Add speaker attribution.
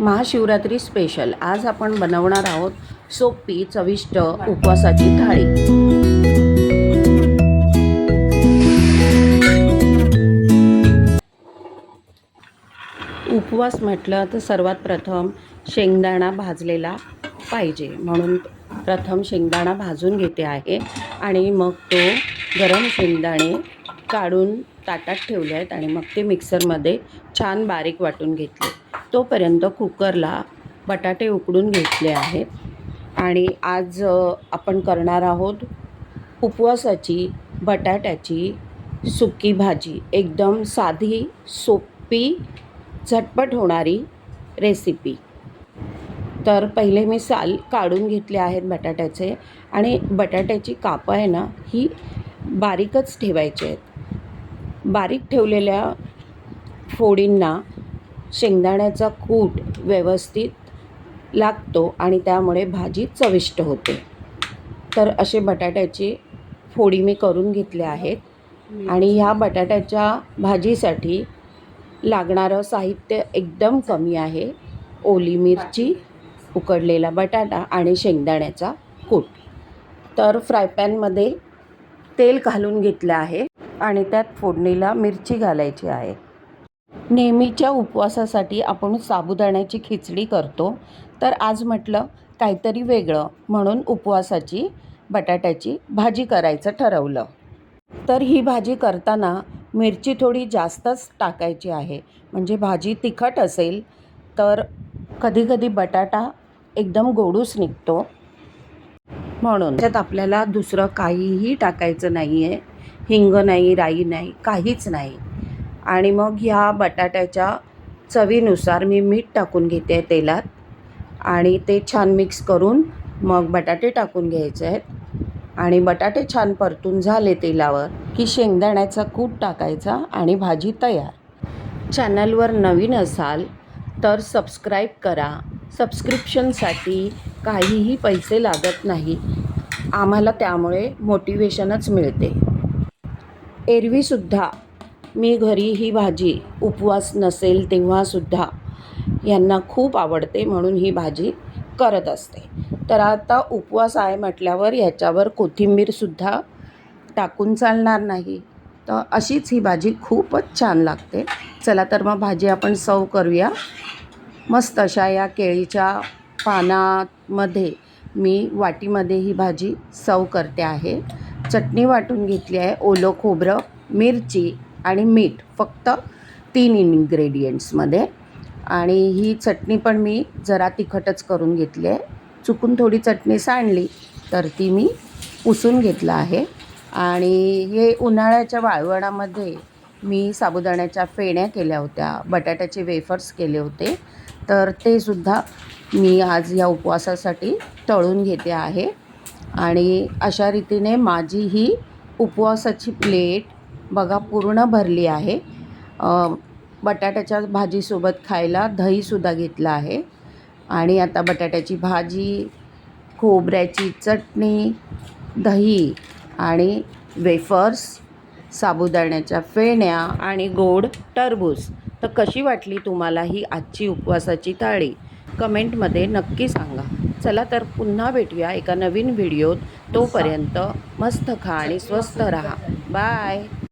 Speaker 1: Mahashivratri special आज आपण बनवणार आहोत सोपी चविष्ट उपवासाची थाळी. उपवास म्हटलं तर सर्वात प्रथम शेंगदाणा भाजलेला पाहिजे. म्हणून प्रथम शेंगदाणा भाजून घेते आहे. आणि मग तो गरम शेंगदाणे काढून ताटात ठेवले आहेत. आणि मग ते मिक्सरमध्ये छान बारीक वाटून घेतले. तोपर्यंत कुकरला बटाटे उकडून घेतले आहेत. आणि आज आपण करणार आहोत उपवासाची बटाट्याची सुकी भाजी. एकदम साधी सोपी झटपट होणारी रेसिपी. तर पहिले मी साल काढून घेतले आहेत बटाट्याचे. आणि बटाट्याची कापं आहे ना ही बारीकच ठेवायची आहेत. बारीक ठेवलेल्या फोडींना शेंगदाण्याचा कूट व्यवस्थित लागतो आणि त्यामुळे भाजी चविष्ट होते. तर असे बटाट्याची फोडी मी करून घेतल्या आहेत. आणि ह्या बटाट्याच्या भाजीसाठी लागणारं साहित्य एकदम कमी आहे. ओली मिरची उकडलेला बटाटा आणि शेंगदाण्याचा कूट. तर फ्रायपॅनमध्ये तेल घालून घेतलं आहे आणि त्यात फोडणीला मिरची घालायची आहे. नेहमीच्या उपवासासाठी आपण साबुदाण्याची खिचडी करतो. तर आज म्हटलं काहीतरी वेगळं म्हणून उपवासाची बटाट्याची भाजी करायचं ठरवलं. तर ही भाजी करताना मिरची थोडी जास्तच टाकायची आहे. म्हणजे भाजी तिखट असेल तर कधीकधी बटाटा एकदम गोडूस निघतो. म्हणून त्यात आपल्याला दुसरं काहीही टाकायचं नाही आहे हिंग नाही राई नाही काहीच नाही. आणि मग ह्या बटाट्याच्या चवीनुसार मी मीठ टाकून घेते तेलात. आणि ते छान मिक्स करून मग बटाटे टाकून घ्यायचे आहेत. आणि बटाटे छान परतून झाले तेलावर की शेंगदाण्याचा कूट टाकायचा आणि भाजी तयार. चॅनलवर नवीन असाल तर सबस्क्राईब करा. सबस्क्रिप्शनसाठी काहीही पैसे लागत नाही. आम्हाला त्यामुळे मोटिवेशनच मिळते. एरवीसुद्धा मी घरी ही भाजी उपवास नसेल तेव्हासुद्धा यांना खूप आवडते म्हणून ही भाजी करत असते. तर आता उपवास आहे म्हटल्यावर ह्याच्यावर कोथिंबीरसुद्धा टाकून चालणार नाही. तर अशीच ही भाजी खूपच छान लागते. चला तर मग भाजी आपण सर्व करूया. मस्त अशा या केळीच्या पानामध्ये मी वाटीमध्ये ही भाजी सर्व करते आहे. चटणी वाटून घेतली आहे. ओलं खोबरं मिरची आणि मीठ फक्त तीन इन्ग्रेडियंट्समध्ये आणि ही चटणी पण मी जरा तिखटच करून घेतली आहे. चुकून थोडी चटणी सांडली तर ती मी पुसून घेतलं आहे. आणि हे उन्हाळ्याच्या वाळवणामध्ये मी साबुदाण्याच्या फेण्या केल्या होत्या बटाट्याचे वेफर्स केले होते. तर ते सुद्धा मी आज या उपवासासाठी तळून घेते आहे. आणि अशा रीतीने माझी ही उपवासाची प्लेट बघा पूर्ण भरली आहे. बटाट्याच्या भाजीसोबत खायला दहीसुद्धा घेतलं आहे. आणि आता बटाट्याची भाजी खोबऱ्याची चटणी दही आणि वेफर्स साबुदाण्याच्या फेण्या आणि गोड टरबूज. तर कशी वाटली तुम्हाला ही आजची उपवासाची थाळी? कमेंटमध्ये नक्की सांगा. चला तर पुन्हा भेटूया एका नवीन व्हिडिओत. तोपर्यंत मस्त खा आणि स्वस्त राहा. बाय!